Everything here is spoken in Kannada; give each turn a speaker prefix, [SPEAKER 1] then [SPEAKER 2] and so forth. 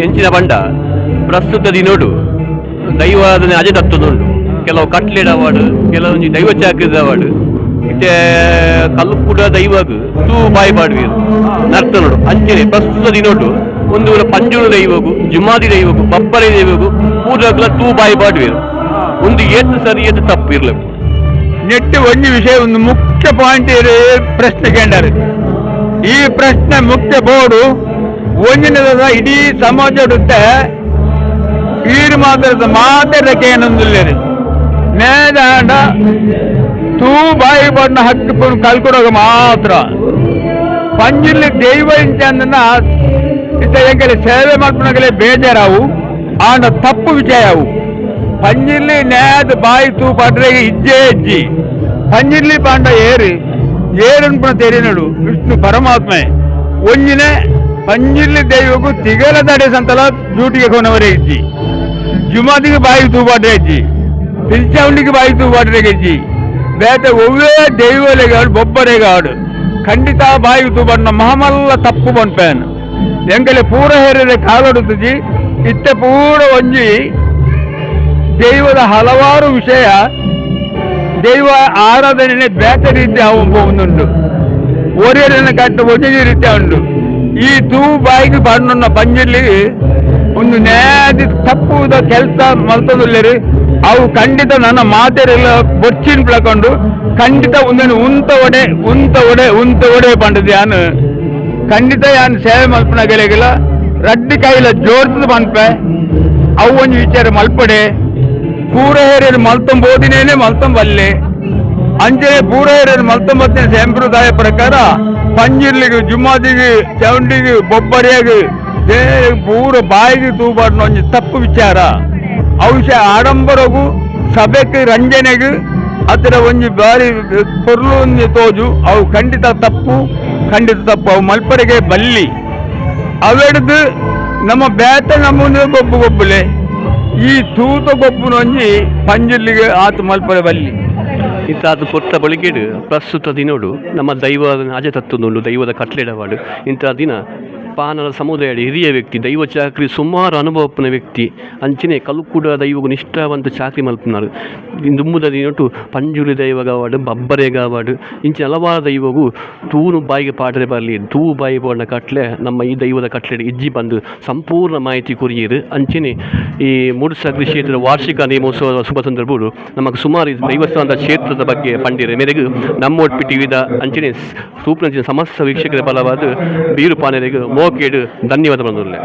[SPEAKER 1] ಹೆಂಚಿನ ಬಂಡ. ಪ್ರಸ್ತುತ ದಿನೋಡು ದೈವಾದನೆ ಅಜೆ ತತ್ತುದುಂಡು ಕೆಲವು ಕಟ್ಲೆಡ್ ಅವಾರ್ಡ್, ಕೆಲವೊಂದು ದೈವ ಚಾಕ್ರಿದ ಅವಾರ್ಡ್. ಇತ್ತೆ ಕಲ್ಲುಕೂಡ ದೈವಗ್. ತೂ ಬಾಯಿ ಪಾಡುವೀರು ನರ್ತನೋಡು ಅಂಚನೆ ಪ್ರಸ್ತುತ ದಿನೋಡು ಒಂದು ಪಂಜುಳು ದೈವಗು ಜುಮಾದಿ ದೈವಗು ಬಪ್ಪರೆ ದೈವಗು ಪೂಜಾಕ್ಲ ತೂ ಬಾಯಿ ಪಾಡುವೆ ಒಂದು ಏತು ಸರಿ ಏತು ತಪ್ಪು ಇರ್ಬೇಕು
[SPEAKER 2] ನೆಟ್ಟು ಒಂದು ವಿಷಯ, ಒಂದು ಮುಖ್ಯ ಪಾಯಿಂಟ್ ಪ್ರಶ್ನೆ ಕೇಂದ್ರ ಈ ಪ್ರಶ್ನೆ ಮುಖ್ಯ ಬೋರ್ಡು ಒಂದಿನದ ಇಡೀ ಸಮಾಜಡುತ್ತೆ ಈರು ಮಾತ್ರ ಮಾತಾಡಕ್ಕೆ ಏನೊಂದಿಲ್ಲ ನೇದಾಂಡ ತೂ ಬಾಯಿ ಬಣ್ಣ ಹಕ್ಕು ಕಲ್ಕೊಡೋಗ ಮಾತ್ರ. ಪಂಜಿಲ್ಲಿ ದೈವ ಇಂಚಂದನ ಇತ್ತ ಎಂಕಲೆ ಸೇವೆ ಮಾಡ್ಕೊಂಡಾಗಲೇ ಬೇಜಾರಾವು, ಆಂಡ ತಪ್ಪು ವಿಜಯ ಅವು ಪಂಜಿಲ್ಲಿ ನೇದ ಬಾಯಿ ತೂ ಪಡ್ರೆ ಇಜ್ಜೆ ಇಜ್ಜಿ. ಪಂಜಿಲ್ಲಿ ಪಾಂಡ ಏರಿ ಏರನ್ ಪುಣ ತೆರಿನಡು ವಿಷ್ಣು ಪರಮಾತ್ಮೆ. ಒಂಜಿನೆ ಪಂಜಿಲ್ಲಿ ದೈವಗೂ ತಿಗಲ ತಡೆ ಸಂತಲ ಡ್ಯೂಟಿಗೆ ಕೊನವರೇ ಇಜ್ಜಿ. ಜುಮಾದಿಗೆ ಬಾಯಿ ತೂ ಪಡ್ರೆ ಇಜ್ಜಿ. ತಿರುಚಾವುಂಡಿಗೆ ಬಾಯಿ ತೂ ಪಡ್ರೆ ಇಜ್ಜಿ. ಬೇಟ ಒವ್ವೇ ದೈವಲೆಗಾಡು ಬೊಬ್ಬರೆಗಾಡು ಖಂಡಿತ ಬಾಯಿ ತೂ ಬಣ್ಣ ಮಹಮಲ್ಲ ತಪ್ಪು ಬನ್ಪೇನು ಎಂಕಲೆ ಪೂರ ಹೇರಿದ ಕಾಲಡುತ್ತಜಿ ಇತ್ತ ಪೂರ ಒಂಜಿ ದೈವದ ಹಲವಾರು ವಿಷಯ. ದೈವ ಆರಾಧನೆ ಬೇತ ರೀತಿ ಒಂದುಂಟು. ಓರಿಯರನ್ನು ಕಟ್ಟ ಒಜಗಿ ರೀತಿಯ ಉಂಟು. ಈ ತೂ ಬಾಯಿಗೆ ಬಣ್ಣ ಪಂಜಲ್ಲಿ ಒಂದು ನೇದಿ ತಪ್ಪುದ ಕೆಲಸ ಮಲ್ತದಲ್ಲಿರಿ? ಅವು ಖಂಡಿತ ನನ್ನ ಮಾತೆರೆಲ್ಲ ಬೊಚ್ಚಿನ ಪ್ಲಕೊಂಡು ಖಂಡಿತ ಒಂದನ್ನು ಉಂತ ಒಡೆ ಉಂತ ಒಡೆ ಉಂತ ಒಡೆ ಪಂಡದು ಯಾನು. ಖಂಡಿತ ಯಾನ್ ಸೇವೆ ಮಲ್ಪನ ಗೆಳೆಗಿಲ್ಲ, ರಡ್ಡಿ ಕೈಲ ಜೋರ್ತದ ಮನ್ಪೆ ಅವು ಒಂದು ವಿಚಾರ ಮಲ್ಪಡೆ. ಪೂರ ಹೇರಿಯರು ಮಲ್ತಂ ಬೋದಿನೇನೆ ಮಲ್ತಂ ಬಲ್ಲೆ ಅಂಚನೆ ಪೂರ ಹೇರಿಯರು ಮಲ್ತಂ ಬತ್ತಿನ ಸಂಪ್ರದಾಯ ಪ್ರಕಾರ ಪಂಜಿರ್ಲಿಗೆ, ಜುಮ್ಮಾದಿಗೆ, ಚೌಂಡಿಗೆ ದೇಹ ಪೂರ ಬಾಯಿಗೆ ತೂಬಾಡ್ನ ಒಂಜಿ ತಪ್ಪು ವಿಚಾರ. ಅವು ಆಡಂಬರಗು, ಸಭೆಗೆ, ರಂಜನೆಗೆ, ಅದರ ಒಂಜಿ ಬಾರಿ ಪೊರ್ಲು ಒಂಜಿ ತೋಜು, ಅವು ಖಂಡಿತ ತಪ್ಪು ಖಂಡಿತ ತಪ್ಪು, ಅವು ಮಲ್ಪರಿಗೆ ಬಲ್ಲಿ. ಅವೆಡ್ದು ನಮ್ಮ ಬೇತ ನಮ್ಮನ್ನು ಗೊಬ್ಬು ಗೊಬ್ಬುಲೆ, ಈ ತೂತ ಗೊಬ್ಬುನ ಒಂಜಿ ಪಂಜಿರ್ಲಿಗೆ ಆತು ಮಲ್ಪರೆ ಬಲ್ಲಿ.
[SPEAKER 1] ಇಂಥದ್ದು ಪೊತ್ತ ಬಳಿಗೆ ಪ್ರಸ್ತುತ ದಿನೋಡು ನಮ್ಮ ದೈವ ಅಜ ತತ್ತುಂಡು ದೈವದ ಕಟ್ಲೆಡವಾಡು ಇಂಥ ದಿನ ಪಾನರ ಸಮುದಾಯದ ಹಿರಿಯ ವ್ಯಕ್ತಿ, ದೈವ ಚಾಕ್ರಿ ಸುಮಾರು ಅನುಭವಪ್ಪನ ವ್ಯಕ್ತಿ. ಅಂಚನೆ ಕಲ್ಕುಡ ದೈವಗು ನಿಷ್ಠಾವಂತ ಚಾಕ್ರಿ ಮಲ್ಪುನಾರು. ದುಮ್ಮುದ ದಿನಟು ಪಂಜುಲಿ ದೈವಗವಾಡು, ಬಬ್ಬರೆಗವಾಡು, ಇಂಚಿನ ಹಲವಾರು ದೈವಗೂ ತೂನು ಬಾಯಿಗೆ ಪಾಡ್ರೆ ಬರಲಿ ತೂ ಬಾಯಿ ಬೋರ್ನ ಕಟ್ಲೆ, ನಮ್ಮ ಈ ದೈವದ ಕಟ್ಲೆ ಇಜ್ಜಿ ಬಂದು ಸಂಪೂರ್ಣ ಮಾಹಿತಿ ಕುರಿಯಿರು. ಅಂಚನೆ ಈ ಮೂಡುಸಾಗ್ರಿ ಕ್ಷೇತ್ರದ ವಾರ್ಷಿಕ ನೇಮೋತ್ಸವದ ಶುಭ ಸಂದರ್ಭಗಳು ನಮಗೆ ಸುಮಾರು ದೈವಸ್ಥಾನದ ಕ್ಷೇತ್ರದ ಬಗ್ಗೆ ಪಂಡಿರೆ ಮೇರೆಗೆ ಒಟ್ಟು ಟಿವಿದ ಅಂಚನೆ ಸೂಪ್ರಂಚಿನ ಸಮಸ್ತ ವೀಕ್ಷಕರ ಫಲವಾದ ಬೀರು ಮೋಕೇಡು ಧನ್ಯವಾದ ಬಂದಿಲ್ಲ